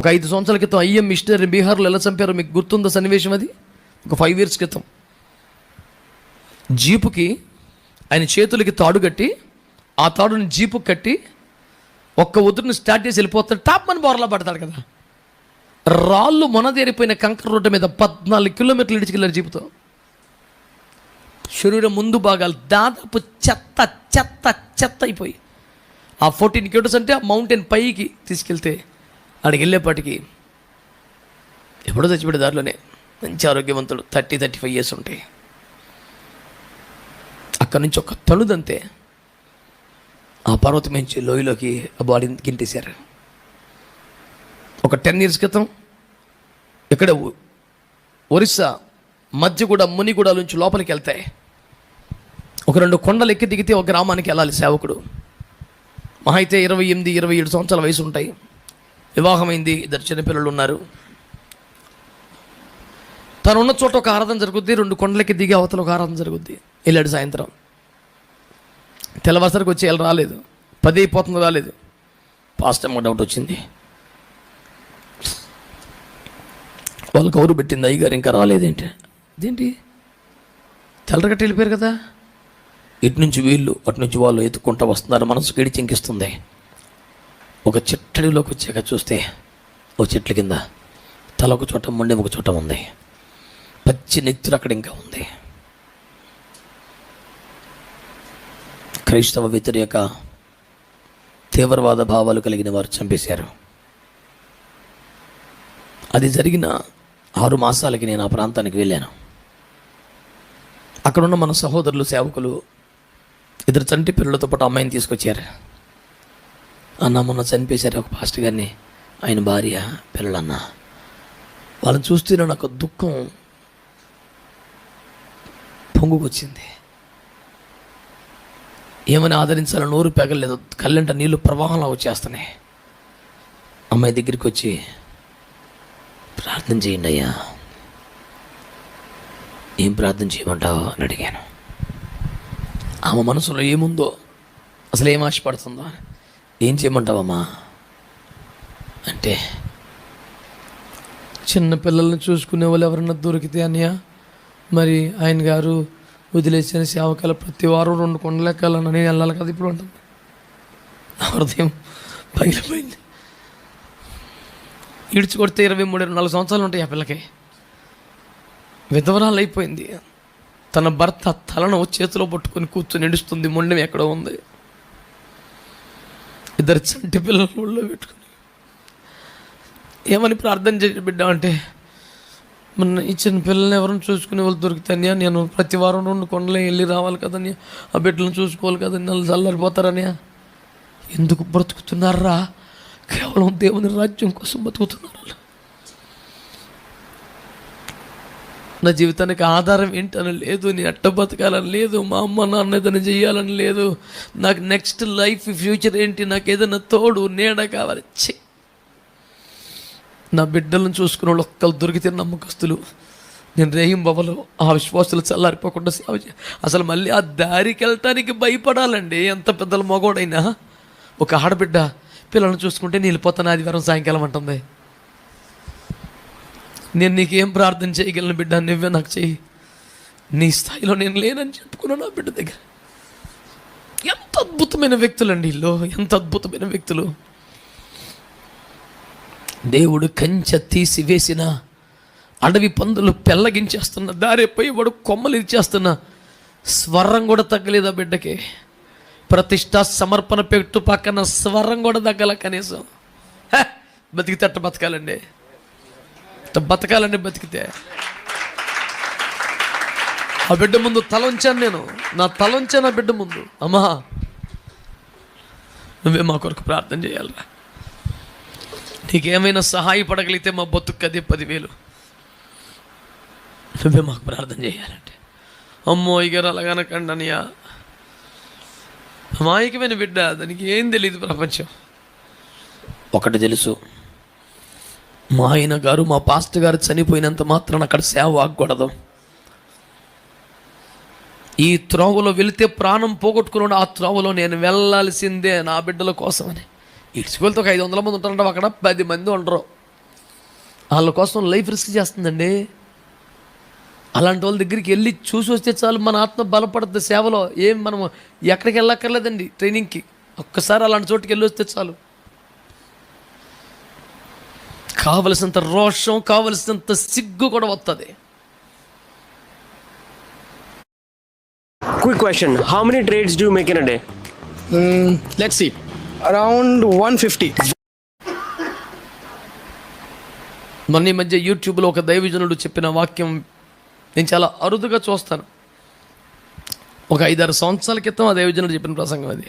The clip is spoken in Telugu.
ఒక ఐదు సంవత్సరాల క్రితం ఐఎం మిషనరీ బీహార్లో ఎలా చంపారో మీకు గుర్తుందో సన్నివేశం అది? ఒక ఫైవ్ ఇయర్స్ క్రితం. జీపుకి ఆయన చేతులకి తాడు కట్టి ఆ తాడుని జీపు కట్టి ఒక్క ఉదురుని స్టార్ట్ చేసి వెళ్ళిపోతాడు. టాప్ అని బోర్లా పడతాడు కదా. రాళ్ళు మొనదేరిపోయిన కంకర రోడ్డు మీద పద్నాలుగు కిలోమీటర్లు ఇడిచికెళ్ళారు జీపుతో. శరీరం ముందు భాగాలు దాదాపు చెత్త చెత్త చెత్త అయిపోయి. ఆ ఫోర్టీన్ కిలోమీటర్స్ అంటే ఆ మౌంటైన్ పైకి తీసుకెళ్తే అక్కడికి వెళ్ళేపాటికి ఎప్పుడో చచ్చిపోయే దారిలోనే మంచి ఆరోగ్యవంతుడు థర్టీ థర్టీ ఫైవ్ ఇయర్స్ ఉంటాయి అక్కడి నుంచి ఒక తణుదంతే ఆ పర్వతం నుంచి లోయలోకి ఆ బాడీని గింటేశారు. ఒక టెన్ ఇయర్స్ క్రితం ఇక్కడ ఒరిస్సా ఒరిస్సా మధ్యగూడ మునిగూడ నుంచి లోపలికి వెళ్తాయి ఒక రెండు కొండలు ఎక్కి దిగితే ఒక గ్రామానికి వెళ్ళాలి సేవకుడు. మహా అయితే ఇరవై ఎనిమిది ఇరవై ఏడు సంవత్సరాల వయసు ఉంటాయి. వివాహమైంది. ఇద్దరు చిన్నపిల్లలు ఉన్నారు. తను ఉన్న చోట ఒక ఆరాధన జరుగుద్ది. రెండు కొండలకి దిగి అవతల ఒక ఆరాధన జరుగుద్ది. వెళ్ళాడు సాయంత్రం. తెల్లవారుసరికి వచ్చి వెళ్ళి రాలేదు. పది అయిపోతుంది రాలేదు. పాస్ట్ టైం డౌట్ వచ్చింది. వాళ్ళు కౌరు పెట్టింది? అయ్యగారు ఇంకా రాలేదేంటి? ఇదేంటి తెల్లరగట్టి వెళ్ళిపోయారు కదా? ఇటు నుంచి వీళ్ళు అటు నుంచి వాళ్ళు ఎత్తుకుంటూ వస్తున్నారు. మనసు గడి చింకిస్తుంది. ఒక చిట్టడిలోకి వచ్చాక చూస్తే ఒక చెట్ల కింద తల ఒక చోట మొండెం ఒక చోట ఉంది. పచ్చి నెత్తులు అక్కడ ఇంకా ఉంది. క్రైస్తవ వ్యతిరేక తీవ్రవాద భావాలు కలిగిన వారు చంపేశారు. అది జరిగిన ఆరు మాసాలకి నేను ఆ ప్రాంతానికి వెళ్ళాను. అక్కడున్న మన సహోదరులు సేవకులు ఇద్దరు తండ్రి పిల్లలతో పాటు అమ్మాయిని తీసుకొచ్చారు. అన్న మొన్న చనిపేశారు ఒక పాస్టర్ గారిని. ఆయన భార్య పిల్లలన్న. వాళ్ళని చూస్తేనే నాకు దుఃఖం పొంగుకొచ్చింది. ఏమని ఆదరించాలని నోరు పెగలేదు కళ్ళంట నీళ్ళు ప్రవాహంలో వచ్చేస్తున్నాయి. అమ్మాయి దగ్గరికి వచ్చి ప్రార్థన చేయండి అయ్యా. ఏం ప్రార్థన చేయమంటావు? అని అడిగాను. ఆమె మనసులో ఏముందో అసలు ఏం ఆశపడుతుందో ఏం చేయమంటావమ్మా? అంటే? చిన్న పిల్లల్ని చూసుకునే వాళ్ళు ఎవరన్నా దొరికితే అన్నయ్య మరి ఆయన గారు వదిలేసిన సేవకాల ప్రతి వారం రెండు కొండలెక్కాలని నేను వెళ్ళాలి కదా ఇప్పుడు ఉంటుంది నా హృదయం పగిలిపోయింది. ఇడిచి కొడితే ఇరవై మూడు ఇరవై నాలుగు సంవత్సరాలు ఉంటాయి ఆ పిల్లకి. విధవరాలు అయిపోయింది. తన భర్త తలను చేతిలో పట్టుకొని కూర్చొని నిడుస్తుంది మొండెం ఎక్కడో ఉంది. ఇద్దరు చంటి పిల్లలు ఊళ్ళో పెట్టుకుని. ఏమని ప్రార్థన చేసి బిడ్డ అంటే మన ఇచ్చిన పిల్లల్ని ఎవరిని చూసుకునే వాళ్ళు దొరుకుతాయని నేను ప్రతి వారం రెండు కొండలే వెళ్ళి రావాలి కదని ఆ బిడ్డలను చూసుకోవాలి కదని వాళ్ళు చల్లారిపోతారని ఎందుకు బ్రతుకుతున్నారా? కేవలం దేవుని రాజ్యం కోసం బతుకుతున్నారు వాళ్ళు. నా జీవితానికి ఆధారం ఏంటని లేదు నేను ఎట్ట బతకాలని లేదు మా అమ్మ నాన్న ఏదైనా చేయాలని లేదు. నాకు నెక్స్ట్ లైఫ్ ఫ్యూచర్ ఏంటి నాకు ఏదైనా తోడు నీడ కావాలి. ఛీ. నా బిడ్డలను చూసుకున్న వాళ్ళు ఒక్కరు దొరికితే నమ్మకస్తులు. నేను రేయం బవలు ఆ విశ్వాసులు చల్లారిపోకుండా సేవ చే అసలు మళ్ళీ ఆ దారికి వెళ్ళటానికి భయపడాలండి. ఎంత పెద్దల మగోడైనా. ఒక ఆడబిడ్డ పిల్లల్ని చూసుకుంటే నేను వెళ్ళిపోతాను ఆదివారం సాయంకాలం అంటుంది. నేను నీకేం ప్రార్థన చేయగలను బిడ్డ? నువ్వే నాకు చెయ్యి. నీ స్థాయిలో నేను లేనని చెప్పుకున్నాను ఆ బిడ్డ దగ్గర. ఎంత అద్భుతమైన వ్యక్తులండి ఇల్లు ఎంత అద్భుతమైన వ్యక్తులు. దేవుడు కంచె తీసి వేసిన అడవి పందులు పెళ్ళగించేస్తున్న దారిపోయి వాడు కొమ్మలు ఇచ్చేస్తున్న స్వరం కూడా తగ్గలేదు ఆ బిడ్డకి? ప్రతిష్ట సమర్పణ పెట్టు పక్కన స్వరం కూడా తగ్గల కనీసం. బతికి తట్ట బతకాలండి. బతకాలని బతికితే. ఆ బిడ్డ ముందు తల ఉంచాను నేను. నా తల ఉంచాను ఆ బిడ్డ ముందు. అమ్మా నువ్వే మా కొరకు ప్రార్థన చేయాలరా. నీకేమైనా సహాయపడగలిగితే మా బతుకు అదే పదివేలు. నువ్వే మాకు ప్రార్థన చేయాలంటే. అమ్మో ఇగర అలాగనకండి అనియా అమాయకమైన బిడ్డ దానికి ఏం తెలియదు ప్రపంచం. ఒకటి తెలుసు. మా ఆయన గారు మా పాస్టర్ గారు చనిపోయినంత మాత్రం అక్కడ సేవ ఆగకూడదు. ఈ త్రోవలో వెళితే ప్రాణం పోగొట్టుకున్నాడు ఆ త్రోవలో నేను వెళ్ళాల్సిందే నా బిడ్డల కోసమని. ఇడ్చుకెళ్తే ఒక ఐదు వందల మంది ఉంటారంట అక్కడ పది మంది ఉండరు. వాళ్ళ కోసం లైఫ్ రిస్క్ చేస్తుందండి. అలాంటి వాళ్ళ దగ్గరికి వెళ్ళి చూసి వస్తే చాలు మన ఆత్మ బలపడుతుంది సేవలో. ఏం మనం ఎక్కడికి వెళ్ళక్కర్లేదండి ట్రైనింగ్కి. ఒక్కసారి అలాంటి చోటుకి వెళ్ళి వస్తే చాలు. కావలసినంత రోషం కావలసినంత సిగ్గు కూడా వస్తుంది Quick question How many trades do you make in a day? Mm, let's see. Around 150. మొన్న ఈ మధ్య యూట్యూబ్లో ఒక దైవజనుడు చెప్పిన వాక్యం నేను చాలా అరుదుగా చూస్తాను ఒక ఐదారు సంవత్సరాల క్రితం ఆ దైవజనుడు చెప్పిన ప్రసంగం అది